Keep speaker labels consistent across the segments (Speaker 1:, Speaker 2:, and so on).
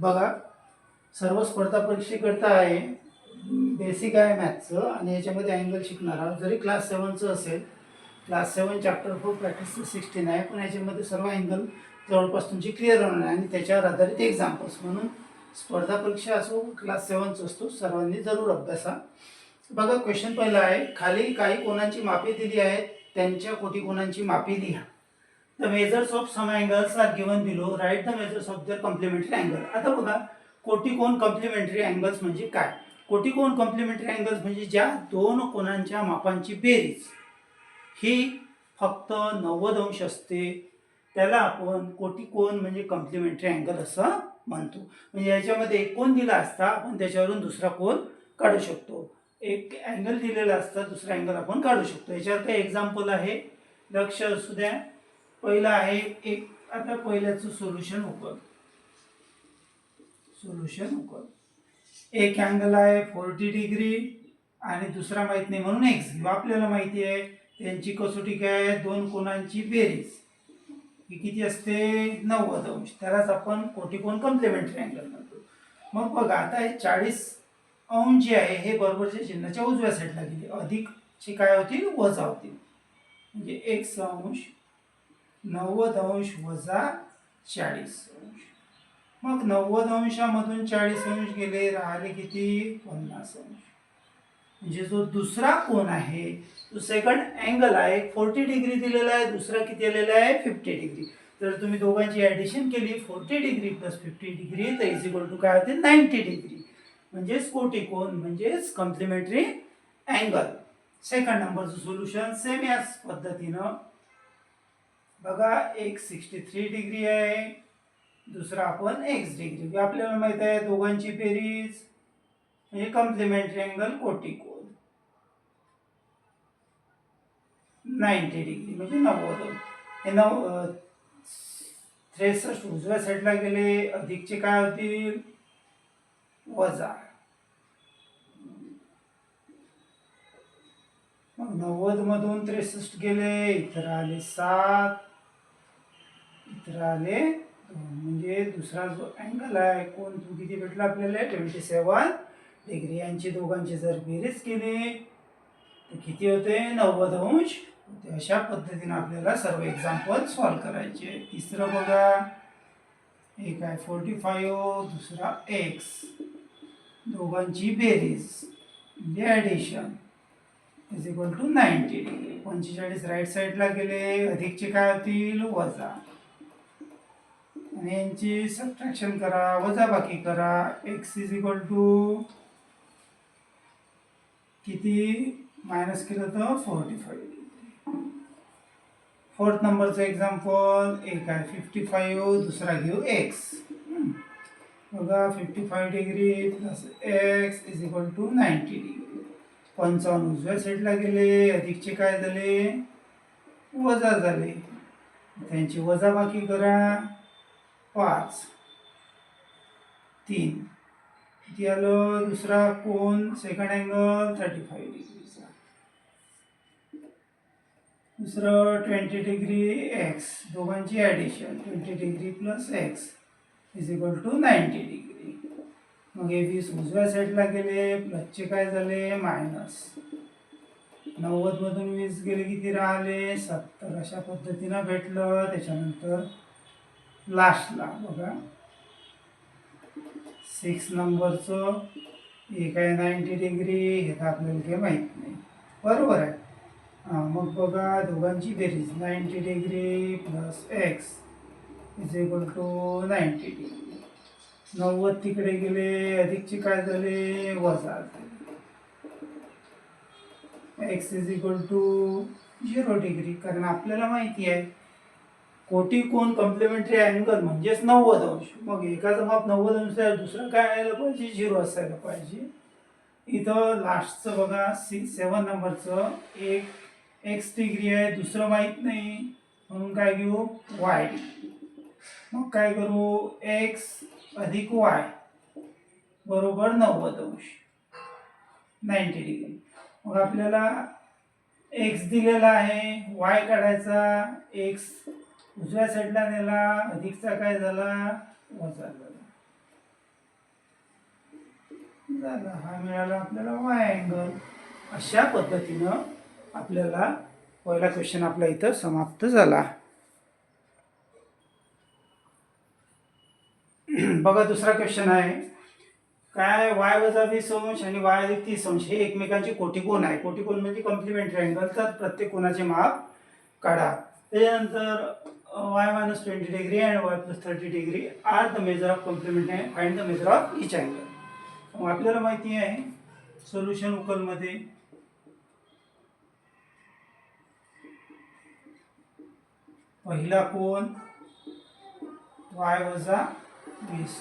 Speaker 1: बघा सर्व स्पर्धा परीक्षेकरता आहे. बेसिक आहे मॅथ्सचं आणि याच्यामध्ये अँगल शिकणार आहोत. जरी क्लास सेवनचं असेल class seven chapter four practice sixteen आहे पण याच्यामध्ये सर्व अँगल जवळपास तुमची क्लिअर होणार आहे आणि त्याच्यावर आधारित एक्झाम्पल्स म्हणून स्पर्धा परीक्षा असो क्लास सेवनचं असतो सर्वांनी जरूर अभ्यासा. बघा क्वेश्चन पहिला आहे खाली काही कोणांची मापे दिली आहेत त्यांच्या कोटी कोणांची मापे लिहा. The measures of some angles are given below right the measures of the complementary angle आता बघा कोटिकोन कॉम्प्लिमेंटरी अँगल्स म्हणजे काय? कोटिकोन कॉम्प्लिमेंटरी अँगल्स म्हणजे ज्या दोन कोणांच्या मापांची बेरीज. ही फक्त नव्वद अंश असते. त्याला आपण कोटिकोन म्हणजे कॉम्प्लिमेंटरी अँगल असं म्हणतो. म्हणजे याच्यामध्ये एक कोण दिला असता आपण त्याच्यावरून दुसरा कोण काढू शकतो. एक अँगल दिलेला असता दुसरा अँगल आपण काढू शकतो. याच्यावर काही एक्झाम्पल आहे? लक्ष असू द्या. पहिलं आहे एक आता पहिल्याचं सोल्युशन उकल. सोल्युशन उकल. एक अँगल आहे फोर्टी डिग्री आणि दुसरा माहीत नाही म्हणून एक्स घेऊ आपल्याला माहिती आहे त्यांची कसोटी काय आहे दोन कोणांची बेरीज. ही किती असते? नव्वद अंश. त्यालाच आपण कोटिकोण कम्प्लिमेंटरी अँगल म्हणतो. मग बघा आता हे चाळीस अंश जे आहे हे बरोबरच्या चिन्हाच्या उजव्या साईडला गेले. अधिकचे काय होतील वजा होतील म्हणजे एक अंश नव्वद अंश वजा चाळीस अंश. मग नव्वद अंशामधून चाळीस अंश गेले राहिले किती? पन्नास अंश. म्हणजे जो दुसरा कोण आहे तो सेकंड अँगल आहे फोर्टी डिग्री दिलेला आहे दुसरा किती आलेला आहे? फिफ्टी डिग्री तर तुम्ही दोघांची ॲडिशन केली forty degree plus fifty degree तर इज इक्वल टू काय होते? नाईन्टी डिग्री म्हणजेच कोटिकोण म्हणजेच कॉम्प्लिमेंटरी अँगल सेकंड नंबरचं सोल्युशन सेम याच पद्धतीनं बघा एक सिक्स्टी थ्री डिग्री आहे दुसरा आपण एक्स डिग्री आपल्याला माहीत आहे दोघांची बेरीज म्हणजे कॉम्प्लिमेंटरी अँगल कोटिकोन नाईन्टी डिग्री म्हणजे नव्वद. हे नव त्रेसष्ट उजव्या साईडला गेले अधिकचे काय होतील वजा. मग नव्वद मधून त्रेसष्ट गेले इतर आले सात. चित्राले आले म्हणजे दुसरा जो अँगल आहे कोण तो किती भेटला आपल्याला? ट्वेंटी सेवन डिग्री यांची दोघांची जर बेरीज केली तर किती होते? नव्वद अंश. होते अशा पद्धतीने आपल्याला सर्व एक्झाम्पल सॉल्व करायचे. तिसरं बघा. एक आहे फोर्टी फाईव्ह दुसरा एक्स दोघांची बेरीज. म्हणजे addition is equal to ninety degree पंचेचाळीस राईट साईडला गेले. अधिकचे काय होतील? वजा. आणि यांची सबट्रॅक्शन करा वजाबाकी करा. एक्स इज इक्वल टू किती? मायनस केलं तर फोर्टी फाईव्ह फोर्थ नंबरचं एक्झाम्पल एक आहे फिफ्टी फाईव्ह दुसरा घेऊ एक्स बघा fifty five degree plus x is equal to ninety degree पंचावन्न उजव्या साईडला गेले अधिकचे काय झाले? वजा झाले. त्यांची वजाबाकी करा. पाच. तीन. किती आलं? दुसरा कोण सेकंड अँगल थर्टी फाईव्ह डिग्रीचा दुसरं ट्वेंटी डिग्री एक्स दोघांची addition twenty degree plus x is equal to ninety degree मग हे वीस उजव्या साईडला गेले प्लसचे काय झाले? मायनस नव्वदमधून वीस गेले किती राहिले? सत्तर. अशा पद्धतीनं भेटलं. त्याच्यानंतर लास्टला बघा. सिक्स नंबरचं एक आहे नाईन्टी डिग्री हे तर आपल्याला काही माहीत नाही. बरोबर आहे. हां मग बघा दोघांची बेरीज. Ninety degree plus x is equal to ninety degree नव्वद तिकडे गेले अधिकचे काय झाले? वजा x is equal to zero degree कारण आपल्याला माहिती आहे कोटी कोण कॉम्प्लिमेंटरी अँगल म्हणजेच नव्वद अंश. मग एकाचं माप नव्वद अंश आहे दुसरं काय यायला पाहिजे? झिरो असायला पाहिजे. इथं लास्टचं बघा सिक्स सेवन नंबरचं एक एक्स डिग्री आहे दुसरं माहीत नाही. म्हणून काय घेऊ? वाय मग काय करू? एक्स अधिक वाय बरोबर नव्वद अंश. नाईन्टी डिग्री मग आपल्याला एक्स दिलेला आहे वाय काढायचा एक्स उजव्या साईडला नेला अधिकचा काय झाला? वजा झाला झाला. हा मिळाला आपल्याला वाय अँगल अशा पद्धतीनं आपल्याला पहिला क्वेश्चन आपला इथं समाप्त झाला. बघा दुसरा क्वेश्चन आहे. काय वाय वजा वीस अंश आणि वाय अधिक तीस अंश हे एकमेकांचे कोटिकोण आहे. कोटिकोण म्हणजे कॉम्प्लिमेंटरी अँगल तर प्रत्येक कोणाचे माप काढा. त्याच्यानंतर y minus twenty degree and y plus thirty degree are the of of and find the measure of each angle मग आपल्याला माहिती आहे सोल्युशन उकलमध्ये पहिला कोण वाय वजा वीस.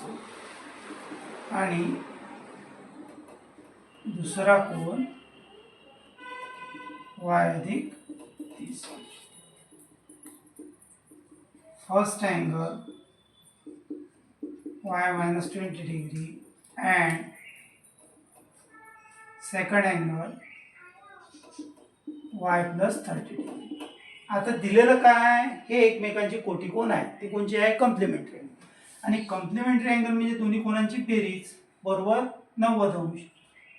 Speaker 1: आणि दुसरा कोण वाय अधिक तीस. First angle y minus twenty degree and second angle y plus thirty degree आता दिलेलं काय? हे एकमेकांचे कोटी कोण आहेत. ते कोणचे आहे कम्प्लिमेंटरी आणि कम्प्लिमेंटरी अँगल म्हणजे दोन्ही कोणांची बेरीज बरोबर नव्वद अंश.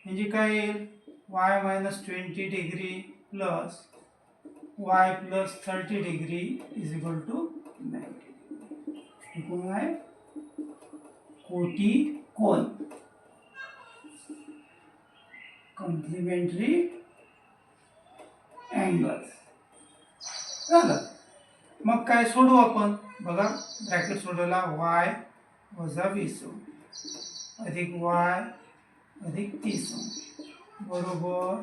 Speaker 1: म्हणजे काय येईल? Y minus twenty degree plus y plus thirty degree is equal to ninety कोण आहे कोटी कोण कॉम्प्लिमेंटरी अँगल्स झालं. मग काय सोडू आपण? बघा ब्रॅकेट सोडवला वाय वजा वीस अधिक वाय अधिक तीस बरोबर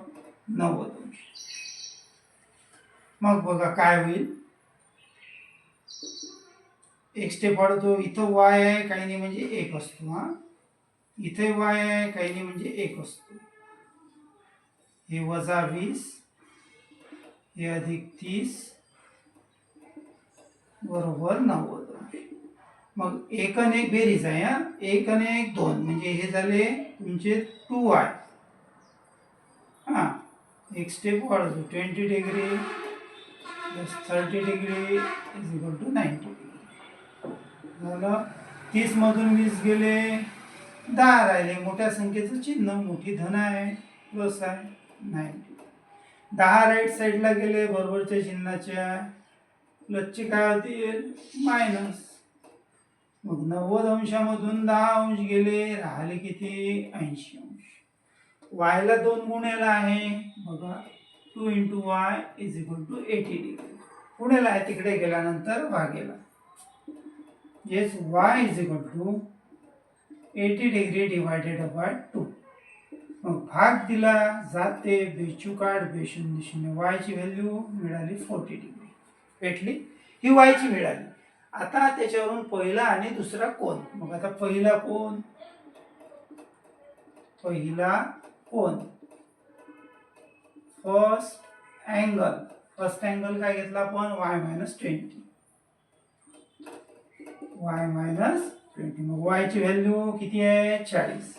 Speaker 1: नव्वद मग बघा काय होईल? एक स्टेप वाढवतो. इथं वाय आहे काही नाही म्हणजे एक असतो हा. इथे वाय आहे काही नाही म्हणजे एक असतो. हे वजा वीस हे अधिक तीस बरोबर नव्वद. मग एक आणि एक बेरीज आहे हा. एक आणि एक दोन म्हणजे हे झाले तुमचे टू वाय हां. एक स्टेप वाढवतो. Twenty degree plus thirty degree is equal to ninety degree झालं तीसमधून वीस गेले दहा राहिले. मोठ्या संख्येचं चिन्ह मोठी धन आहे प्लस आहे नाईन्टी दहा राईट साईडला गेले बरोबरच्या चिन्हाच्या. लच्ची काय होतील मायनस मग नव्वद अंशामधून दहा अंश गेले राहिले किती? ऐंशी अंश. वायला दोन गुणेला आहे. बघा two into Y is equal to eighty degree. पुण्याला आहे तिकडे गेल्यानंतर भागेला yes Y is equal to eighty degree divided by two मग भाग दिला जाते बेचू काढ बेशून्य शून्य वायची व्हॅल्यू मिळाली फोर्टी डिग्री भेटली? ही वायची मिळाली. आता त्याच्यावरून पहिला आणि दुसरा कोण? मग आता पहिला कोण? पहिला कोण? फर्स्ट अँगल फर्स्ट अँगल काय घेतला आपण? Y minus twenty y minus twenty मग वायची व्हॅल्यू किती आहे? चाळीस.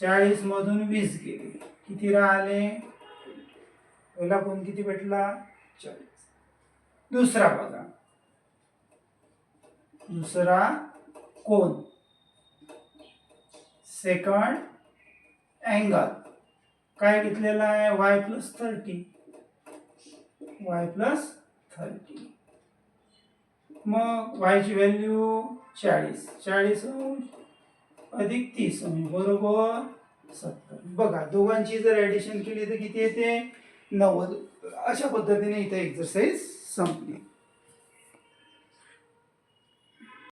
Speaker 1: चाळीस मधून वीस गेले. किती राहिले? पहिला कोण किती भेटला? चाळीस. दुसरा बघा. दुसरा कोण सेकंड अँगल काय घेतलेला आहे? Y plus thirty y plus thirty मग वायची व्हॅल्यू चाळीस. चाळीस अधिक तीस बरोबर सत्तर. बघा दोघांची जर ॲडिशन केली तर किती येते? नव्वद. अशा पद्धतीने इथे एक्झरसाईज संपली.